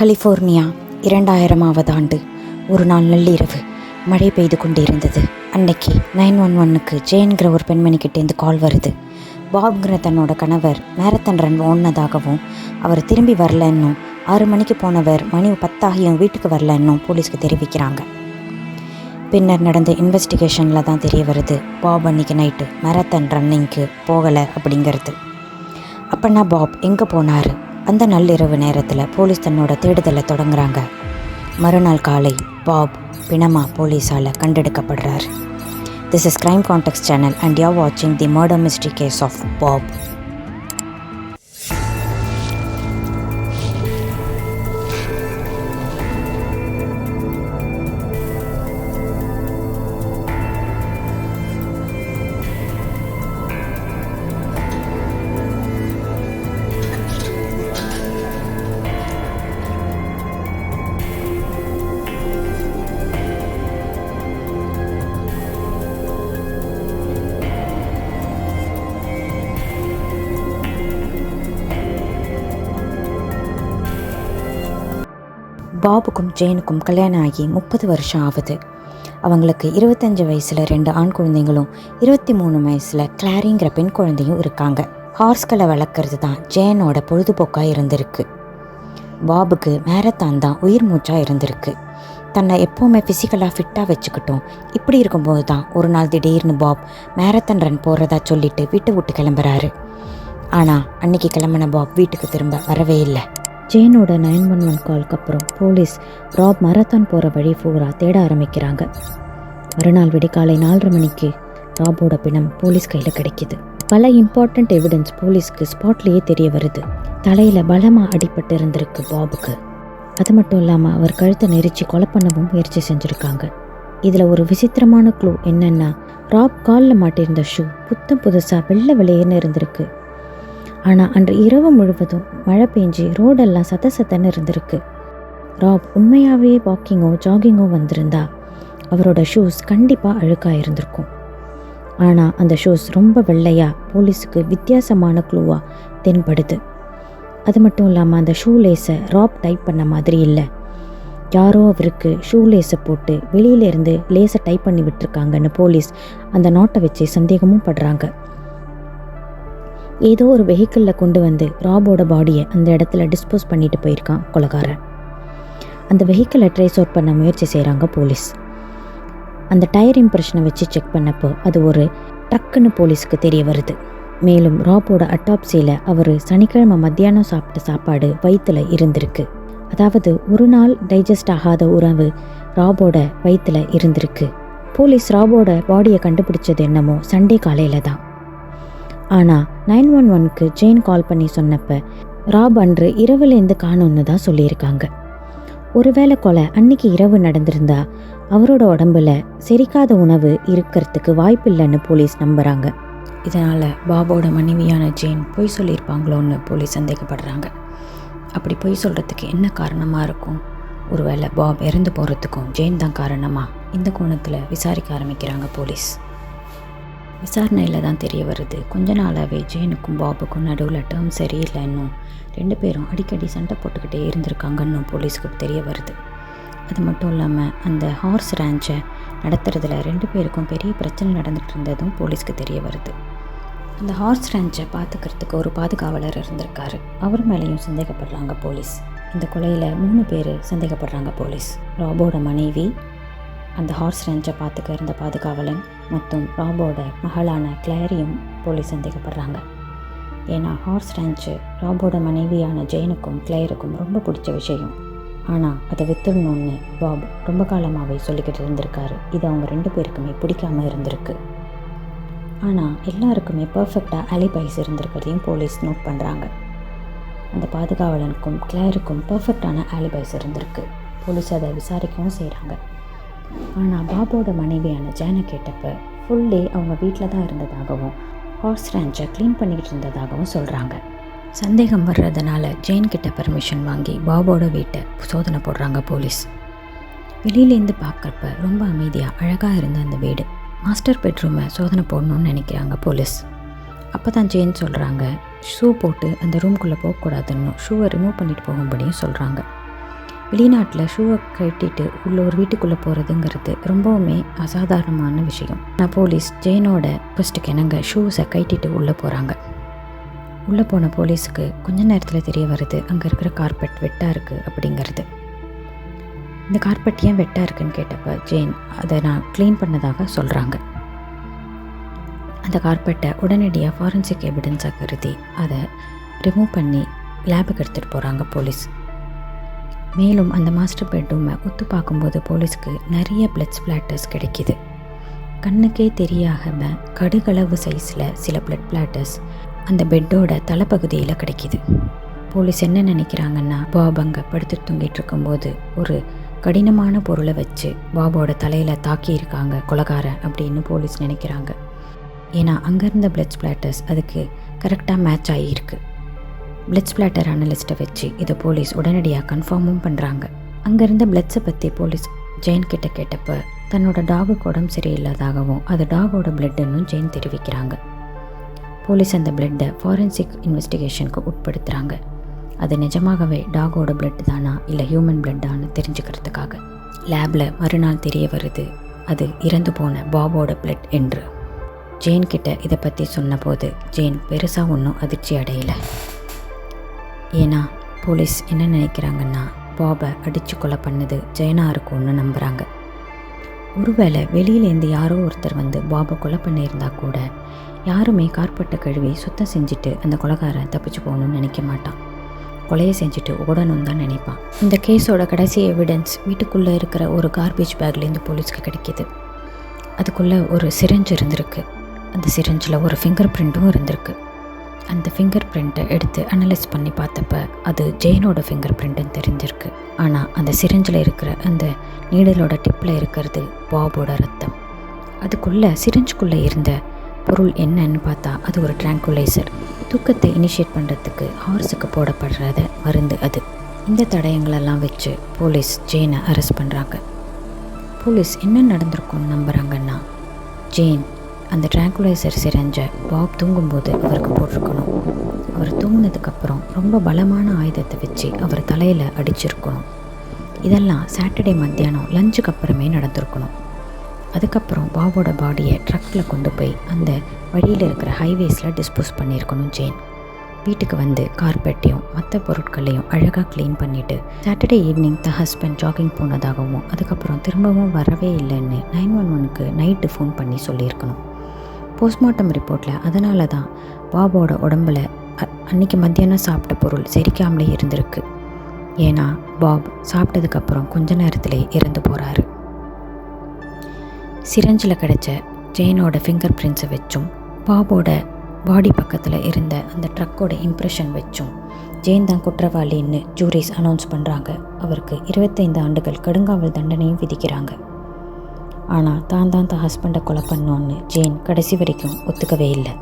California இரண்டாயிரமாவது ஆண்டு. ஒரு நாள் நள்ளிரவு மழை பெய்து கொண்டிருந்தது. அன்னைக்கு நைன் ஒன் ஒன்னுக்கு ஜெயன்கிற ஒரு பெண்மணிக்கிட்டேருந்து கால் வருது. பாப்ங்கிற தன்னோட கணவர் மேரத்தன் ரன் ஓடினதாகவும் அவர் திரும்பி வரலன்னும் ஆறு மணிக்கு போனவர் மணி பத்தாகியும் வீட்டுக்கு வரலன்னும் போலீஸ்க்கு தெரிவிக்கிறாங்க. பின்னர் நடந்த இன்வெஸ்டிகேஷனில் தான் தெரிய வருது பாப் அன்னைக்கு நைட்டு மேரத்தன் ரன்னிங்க்கு போகலை அப்படிங்கிறது. அப்பன்னா பாப் எங்கே போனார்? அந்த நள்ளிரவு நேரத்தில் போலீஸ் தன்னோட தேடுதலை தொடங்குறாங்க. மறுநாள் காலை பாப் பிணமா போலீஸால் கண்டெடுக்கப்படுறார். This is crime contact channel and you வாட்சிங் the murder mystery case of Bob பாபுக்கும் ஜெயனுக்கும் கல்யாணம் ஆகி முப்பது வருஷம் ஆகுது. அவங்களுக்கு இருபத்தஞ்சி வயசில் ரெண்டு ஆண் குழந்தைங்களும் இருபத்தி மூணு வயசில் கிளாரிங்கிற பெண் குழந்தையும் இருக்காங்க. ஹார்ஸ்களை வளர்க்குறது தான் ஜெயனோட பொழுதுபோக்காக இருந்திருக்கு. பாபுக்கு மேரத்தான் தான் உயிர் மூச்சாக இருந்திருக்கு. தன்னை எப்போவுமே ஃபிசிக்கலாக ஃபிட்டாக வச்சுக்கிட்டோம். இப்படி இருக்கும்போது தான் ஒரு நாள் திடீர்னு பாப் மேரத்தான் ரன் போகிறதா சொல்லிட்டு வீட்டை விட்டு கிளம்புறாரு. ஆனால் அன்னைக்கு கிளம்பின பாப் வீட்டுக்கு திரும்ப வரவே இல்லை. ஜெயனோட நைன் ஒன் ஒன் கால்க்கு அப்புறம் போலீஸ் ராப் மரத்தான் போகிற வழி பூரா தேட ஆரம்பிக்கிறாங்க. மறுநாள் விடிகாலை நாலரை மணிக்கு ராபோட பிணம் போலீஸ் கையில் கிடைக்கிது. பல இம்பார்ட்டண்ட் எவிடன்ஸ் போலீஸ்க்கு ஸ்பாட்லேயே தெரிய வருது. தலையில் பலமாக அடிபட்டு இருந்திருக்கு பாபுக்கு. அது மட்டும் இல்லாமல் அவர் கழுத்தை நெரிச்சு கொலை பண்ணவும் முயற்சி செஞ்சுருக்காங்க. இதில் ஒரு விசித்திரமான க்ளூ என்னென்னா ராப் காலில் மாட்டியிருந்த ஷூ புத்தம் புதுசாக வெள்ளை வெளியேன்னு இருந்திருக்கு. ஆனால் அன்று இரவு முழுவதும் மழை பெஞ்சு ரோடெல்லாம் சத்த சத்தன்னு இருந்திருக்கு. ராப் உண்மையாகவே வாக்கிங்கோ ஜாகிங்கோ வந்திருந்தா அவரோட ஷூஸ் கண்டிப்பாக அழுக்காக இருந்திருக்கும். ஆனால் அந்த ஷூஸ் ரொம்ப வெள்ளையாக போலீஸுக்கு வித்தியாசமான க்ளூவாக தென்படுது. அது மட்டும் இல்லாமல் அந்த ஷூ லேஸை ராப் டைப் பண்ண மாதிரி இல்லை. யாரோ அவருக்கு ஷூ லேஸை போட்டு வெளியிலேருந்து லேஸை டைப் பண்ணி விட்டுருக்காங்கன்னு போலீஸ் அந்த நோட்டை வச்சு சந்தேகமும் படுறாங்க. ஏதோ ஒரு வெஹிக்கிளில் கொண்டு வந்து ராபோட பாடியை அந்த இடத்துல டிஸ்போஸ் பண்ணிட்டு போயிருக்கான் கொலகாரன். அந்த வெஹிக்கிளை ட்ரேஸ் அவுட் பண்ண முயற்சி செய்கிறாங்க போலீஸ். அந்த டயர் இம்ப்ரெஷனை வச்சு செக் பண்ணப்போ அது ஒரு ட்ரக்குன்னு போலீஸ்க்கு தெரிய வருது. மேலும் ராபோட அட்டாப்சியில் அவர் சனிக்கிழமை மத்தியானம் சாப்பிட்ட சாப்பாடு வயிற்றுல இருந்திருக்கு. அதாவது ஒரு நாள் டைஜஸ்ட் ஆகாத உறவு ராபோட வயிற்றில் இருந்திருக்கு. போலீஸ் ராபோட பாடியை கண்டுபிடிச்சது என்னமோ சண்டே காலையில் தான். ஆனால் நைன் ஒன் ஒன்க்கு ஜெயின் கால் பண்ணி சொன்னப்ப ராப் அன்று இரவுலேருந்து காணும்னு தான் சொல்லியிருக்காங்க. ஒருவேளை கொலை அன்னைக்கு இரவு நடந்திருந்தா அவரோட உடம்புல செரிக்காத உணவு இருக்கிறதுக்கு வாய்ப்பில்லைன்னு போலீஸ் நம்புகிறாங்க இதனால் பாபோட மனைவியான ஜெயின் பொய் சொல்லியிருப்பாங்களோன்னு போலீஸ் சந்தேகப்படுறாங்க. அப்படி பொய் சொல்கிறதுக்கு என்ன காரணமாக இருக்கும்? ஒருவேளை பாப் இறந்து போகிறதுக்கும் ஜெயின் தான் காரணமா? இந்த கோணத்தில் விசாரிக்க ஆரம்பிக்கிறாங்க போலீஸ். விசாரணையில் தான் தெரிய வருது. கொஞ்ச நாளாகவே ஜெயினுக்கும் பாபுக்கும் நடுவில் டேர்ம் சரியில்லைன்னும் ரெண்டு பேரும் அடிக்கடி சண்டை போட்டுக்கிட்டே இருந்திருக்காங்கன்னு போலீஸ்க்கு தெரிய வருது. அது மட்டும் இல்லாமல் அந்த ஹார்ஸ் ரேஞ்சை நடத்துறதுல ரெண்டு பேருக்கும் பெரிய பிரச்சனை நடந்துகிட்டு இருந்ததும் போலீஸ்க்கு தெரிய வருது. அந்த ஹார்ஸ் ரேஞ்சை பார்த்துக்கிறதுக்கு ஒரு பாதுகாவலர் இருந்திருக்காரு. அவர் மேலேயும் சந்தேகப்படுறாங்க போலீஸ். இந்த கொலையில் மூணு பேர் சந்தேகப்படுறாங்க போலீஸ். ராபோட மனைவி அந்த ஹார்ஸ் ரேஞ்சை பார்த்துக்க இருந்த பாதுகாவலன் மற்றும் ராபோட மகளான கிளாரியும் போலீஸ் சந்தேகப்படுறாங்க. ஏன்னா ஹார்ஸ் ரேஞ்சு ராபோட மனைவியான ஜெயனுக்கும் கிளையருக்கும் ரொம்ப பிடிச்ச விஷயம். ஆனால் அதை வித்துடணும்னு பாப் ரொம்ப காலமாகவே சொல்லிக்கிட்டு இருந்திருக்காரு. இது அவங்க ரெண்டு பேருக்குமே பிடிக்காம இருந்திருக்கு. ஆனால் எல்லாருக்குமே பர்ஃபெக்டாக அலிபைஸ் இருந்திருக்கிறதையும் போலீஸ் நோட் பண்ணுறாங்க அந்த பாதுகாவலனுக்கும் கிளேருக்கும் பர்ஃபெக்டான ஆலிபைஸ் இருந்திருக்கு. போலீஸ் அதை விசாரிக்கவும் செய்கிறாங்க ஆனால் பாபோட மனைவியான ஜானை கேட்டப்ப ஃபுல் டே அவங்க வீட்டில் தான் இருந்ததாகவும் ஹார்ஸ் ரேஞ்சை க்ளீன் பண்ணிக்கிட்டு இருந்ததாகவும் சொல்கிறாங்க சந்தேகம் வர்றதுனால ஜெயின் கிட்ட பர்மிஷன் வாங்கி பாபோட வீட்டை சோதனை போடுறாங்க போலீஸ். வெளியிலேருந்து பார்க்குறப்ப ரொம்ப அமைதியாக அழகாக இருந்த அந்த வீடு. மாஸ்டர் பெட்ரூமை சோதனை போடணும்னு நினைக்கிறாங்க போலீஸ். அப்போ தான் ஜெயின் சொல்கிறாங்க ஷூ போட்டு அந்த ரூம்குள்ளே போகக்கூடாதுன்னு ஷூவை ரிமூவ் பண்ணிட்டு போகும்படியும் சொல்கிறாங்க வெளிநாட்டில் ஷூவை கட்டிட்டு உள்ள ஒரு வீட்டுக்குள்ளே போகிறதுங்கிறது ரொம்பவுமே அசாதாரணமான விஷயம். நான் போலீஸ் ஜெயினோட ஃபஸ்ட்டு என்னங்க ஷூஸை கட்டிட்டு உள்ளே போகிறாங்க உள்ளே போன போலீஸுக்கு கொஞ்ச நேரத்தில் தெரிய வருது அங்கே இருக்கிற கார்பெட் வெட்டாக இருக்குது அப்படிங்கிறது. இந்த கார்பெட் ஏன் வெட்டாக இருக்குன்னு கேட்டப்ப ஜெயின் அதை நான் க்ளீன் பண்ணதாக சொல்கிறாங்க அந்த கார்பெட்டை உடனடியாக ஃபாரன்சிக் எவிடன்ஸாக கருதி அதை ரிமூவ் பண்ணி லேபுக்கு எடுத்துகிட்டு போகிறாங்க போலீஸ். மேலும் அந்த மாஸ்டர் பெட்ரூமை ஒத்து பார்க்கும்போது போலீஸ்க்கு நிறைய பிளட் ஸ்பிளாட்டர்ஸ் கிடைக்கிது. கண்ணுக்கே தெரியாம கடுகளவு சைஸில் சில பிளட் பிளாட்டர்ஸ் அந்த பெட்டோட தலைப்பகுதியில் கிடைக்கிது. போலீஸ் என்ன நினைக்கிறாங்கன்னா பாப் அங்கே படுத்து தூங்கிட்டு இருக்கும்போது ஒரு கடினமான பொருளை வச்சு பாபோட தலையில் தாக்கியிருக்காங்க கொலகாரன் அப்படின்னு போலீஸ் நினைக்கிறாங்க. ஏன்னா அங்கேருந்த பிளட் ஸ்பிளாட்டர்ஸ் அதுக்கு கரெக்டாக மேட்ச் ஆகியிருக்கு பிளட் ஸ்பிளாட்டர் அனலிஸ்ட்டை வச்சு இதை போலீஸ் உடனடியாக கன்ஃபார்மும் பண்ணுறாங்க அங்கேருந்த பிளட்ஸை பற்றி போலீஸ் ஜெயின் கிட்ட கேட்டப்ப தன்னோட டாகுக்கு உடம்பு சரியில்லாதாகவும் அது டாகோட பிளட்டுன்னு ஜெயின் தெரிவிக்கிறாங்க. போலீஸ் அந்த பிளட்டை ஃபாரன்சிக் இன்வெஸ்டிகேஷனுக்கு உட்படுத்துகிறாங்க அது நிஜமாகவே டாகோட பிளட் தானா இல்லை ஹியூமன் பிளட்டான்னு தெரிஞ்சுக்கிறதுக்காக? லேபில் மறுநாள் தெரிய வருது அது இறந்து போன பாபோட பிளட் என்று. ஜெயின் கிட்ட இதை பற்றி சொன்னபோது ஜெயின் பெருசாக ஒன்றும் அதிர்ச்சி அடையலை. ஏன்னா போலீஸ் என்ன நினைக்கிறாங்கன்னா பாபை அடித்து கொலை பண்ணது ஜெயனா இருக்கும்னு நம்புகிறாங்க ஒருவேளை வெளியிலேருந்து யாரோ ஒருத்தர் வந்து பாபை கொலை பண்ணியிருந்தா கூட யாருமே கார்பட்டை கழுவி சுத்தம் செஞ்சுட்டு அந்த கொலகாரை தப்பிச்சு போகணும்னு நினைக்க மாட்டான். கொலையை செஞ்சுட்டு ஓடணும் தான் நினைப்பான். இந்த கேஸோட கடைசி எவிடன்ஸ் வீட்டுக்குள்ளே இருக்கிற ஒரு கார்பேஜ் பேக்லேருந்து போலீஸ்க்கு கிடைக்கிது. அதுக்குள்ளே ஒரு சிரஞ்ச் இருந்திருக்கு. அந்த சிரஞ்சில் ஒரு ஃபிங்கர் பிரிண்ட்டும் இருந்திருக்கு. அந்த ஃபிங்கர் பிரிண்ட்டை எடுத்து அனலைஸ் பண்ணி பார்த்தப்ப அது ஜெயினோட ஃபிங்கர் பிரிண்ட்டுன்னு தெரிஞ்சிருக்கு. ஆனால் அந்த சிரிஞ்சில் இருக்கிற அந்த நீடலோட டிப்பில் இருக்கிறது பாபோட ரத்தம். அதுக்குள்ளே சிரிஞ்சுக்குள்ளே இருந்த பொருள் என்னன்னு பார்த்தா அது ஒரு ட்ராங்குலைசர் தூக்கத்தை இனிஷியேட் பண்ணுறதுக்கு ஹார்ஸுக்கு போடப்படுறத மருந்து அது. இந்த தடயங்களெல்லாம் வச்சு போலீஸ் ஜெயினை அரெஸ்ட் பண்ணுறாங்க போலீஸ் என்ன நடந்திருக்கும்னு நம்புகிறாங்கன்னா ஜெயின் அந்த ட்ராங்குலைசர் சிரஞ்சை பாப் தூங்கும்போது அவருக்கு போட்டிருக்கணும். அவர் தூங்கினதுக்கப்புறம் ரொம்ப பலமான ஆயுதத்தை வச்சு அவர் தலையில் அடிச்சிருக்கணும். இதெல்லாம் சாட்டர்டே மத்தியானம் லஞ்சுக்கு அப்புறமே நடந்திருக்கணும். அதுக்கப்புறம் பாபோட பாடியை ட்ரக்கில் கொண்டு போய் அந்த வழியில் இருக்கிற ஹைவேஸில் டிஸ்போஸ் பண்ணியிருக்கணும் ஜெயின் வீட்டுக்கு வந்து கார்பெட்டையும் மற்ற பொருட்களையும் அழகாக க்ளீன் பண்ணிவிட்டு Saturday evening the husband jogging போனதாகவும் அதுக்கப்புறம் திரும்பவும் வரவே இல்லைன்னு நைன் ஒன் ஒனுக்கு நைட்டு ஃபோன் பண்ணி சொல்லியிருக்கணும். போஸ்ட்மார்ட்டம் ரிப்போர்ட்டில் அதனால தான் பாபோட உடம்புல அன்னைக்கு மத்தியானம் சாப்பிட்ட பொருள் செரிக்காமலே இருந்திருக்கு. ஏன்னா பாப் சாப்பிட்டதுக்கப்புறம் கொஞ்ச நேரத்திலே இறந்து போகிறாரு சிரஞ்சில் கிடைச்ச ஜெயினோட ஃபிங்கர் பிரிண்ட்ஸை வச்சும் பாபோட பாடி பக்கத்தில் இருந்த அந்த ட்ரக்கோட இம்ப்ரெஷன் வச்சும் ஜெயின் தான் குற்றவாளின்னு ஜூரிஸ் அனௌன்ஸ் பண்ணுறாங்க அவருக்கு இருபத்தைந்து ஆண்டுகள் கடுங்காவல் தண்டனையும் விதிக்கிறாங்க. ஆனால் தான் தான் தான் ஹஸ்பண்டை கொலை பண்ணோன்னு ஜெயின் கடைசி வரைக்கும் ஒத்துக்கவே இல்லை.